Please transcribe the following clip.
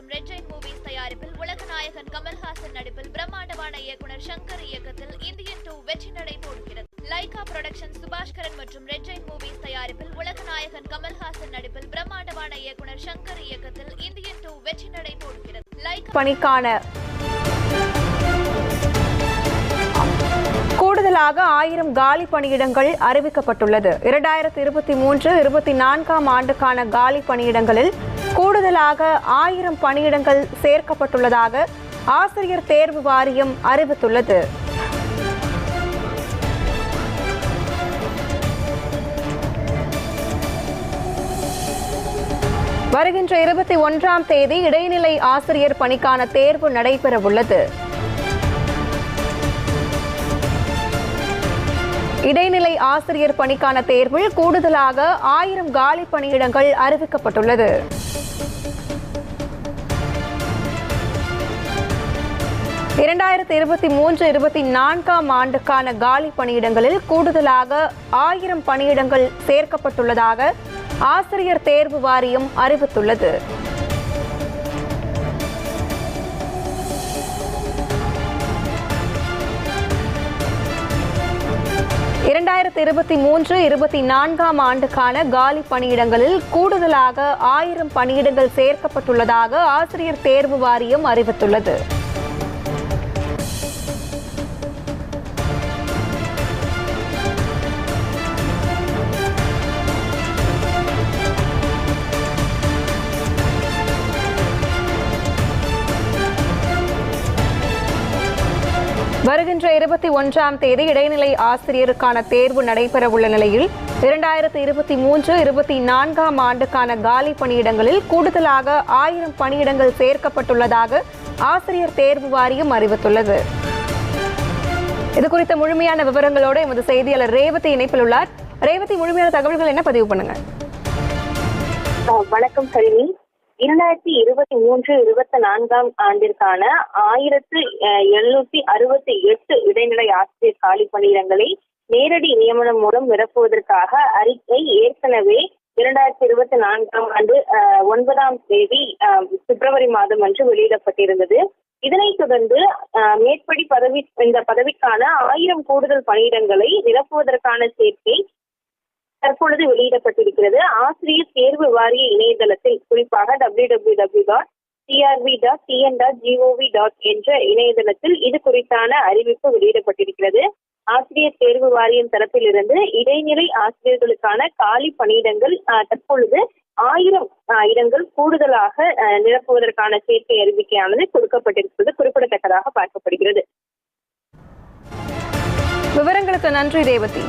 மற்றும் red Jain movies தயாரிப்பில் உலக நாயகன் கமல்ஹாசன் நடிப்பில் பிரம்மாண்டமான இயக்குனர் சங்கர் இயக்கத்தில் இந்தியன் டூ வெற்றி நடை போடுகிறது லைகா புரொடக்ஷன் சுபாஷ்கரன் மற்றும் ரெட் ஜெயின் மூவிஸ் தயாரிப்பில் உலக நாயகன் கமல்ஹாசன் நடிப்பில் பிரம்மாண்டமான இயக்குனர் சங்கர் இயக்கத்தில் இந்தியன் டூ வெற்றி நடை போடுகிறது லைக் பணிக்கான கூடுதலாக ஆயிரம் காலி பணியிடங்கள் அறிவிக்கப்பட்டுள்ளது. இரண்டாயிரத்தி இருபத்தி மூன்று இருபத்தி நான்காம் ஆண்டுக்கான காலி பணியிடங்களில் கூடுதலாக ஆயிரம் பணியிடங்கள் சேர்க்கப்பட்டுள்ளதாக ஆசிரியர் தேர்வு வாரியம் அறிவித்துள்ளது. வருகின்ற இருபத்தி ஒன்றாம் தேதி இடைநிலை ஆசிரியர் பணிக்கான தேர்வு நடைபெறவுள்ளது. இடைநிலை ஆசிரியர் பணிக்கான தேர்வில் கூடுதலாக ஆயிரம் காலி பணியிடங்கள் அறிவிக்கப்பட்டுள்ளது. இரண்டாயிரத்தி இருபத்தி மூன்று இருபத்தி நான்காம் ஆண்டுக்கான காலி பணியிடங்களில் கூடுதலாக ஆயிரம் பணியிடங்கள் சேர்க்கப்பட்டுள்ளதாக ஆசிரியர் தேர்வு வாரியம் அறிவித்துள்ளது. இரண்டாயிரத்தி இருபத்தி மூன்று இருபத்தி நான்காம் ஆண்டுக்கான காலி பணியிடங்களில் கூடுதலாக ஆயிரம் பணியிடங்கள் சேர்க்கப்பட்டுள்ளதாக ஆசிரியர் தேர்வு வாரியம் அறிவித்துள்ளது. வருகின்ற இருபத்தி ஒன்றாம் தேதி இடைநிலை ஆசிரியருக்கான தேர்வு நடைபெறவுள்ள நிலையில் இரண்டாயிரத்தி இருபத்தி மூன்று இருபத்தி நான்காம் ஆண்டுக்கான காலி பணியிடங்களில் கூடுதலாக ஆயிரம் பணியிடங்கள் சேர்க்கப்பட்டுள்ளதாக ஆசிரியர் தேர்வு வாரியம் அறிவித்துள்ளது. இது குறித்த முழுமையான விவரங்களோடு எமது செய்தியாளர் ரேவதி இணைப்பில் உள்ளார். ரேவதி முழுமையான தகவல்கள் என்ன? பதிவு பண்ணுங்க. வணக்கம் கல்வி இரண்டாயிரத்தி இருபத்தி மூன்று இருபத்தி நான்காம் ஆண்டிற்கான ஆயிரத்து எழுநூத்தி அறுபத்தி எட்டு இடைநிலை ஆசிரியர் காலி பணியிடங்களை நேரடி நியமனம் மூலம் நிரப்புவதற்காக அறிக்கை ஏற்கனவே இரண்டாயிரத்தி இருபத்தி நான்காம் ஆண்டு ஒன்பதாம் தேதி பிப்ரவரி மாதம் அன்று வெளியிடப்பட்டிருந்தது. இதனைத் தொடர்ந்து மேற்படி பதவி இந்த பதவிக்கான ஆயிரம் கூடுதல் பணியிடங்களை நிரப்புவதற்கான சேர்க்கை தற்பொழுது வெளியிடப்பட்டிருக்கிறது. ஆசிரியர் தேர்வு வாரிய இணையதளத்தில் குறிப்பாக W W W dot CRV dot CN dot GOV dot என்ற இணையதளத்தில் இது குறித்தான அறிவிப்பு வெளியிடப்பட்டிருக்கிறது. ஆசிரியர் தேர்வு வாரியம் தரப்பிலிருந்து இடைநிலை ஆசிரியர்களுக்கான காலி பணியிடங்கள் தற்பொழுது ஆயிரம் இடங்கள் கூடுதலாக நிரப்புவதற்கான சேர்க்கை அறிவிக்கையானது கொடுக்கப்பட்டிருப்பது குறிப்பிடத்தக்கதாக பார்க்கப்படுகிறது. விவரங்களுக்கு நன்றி ரேவதி.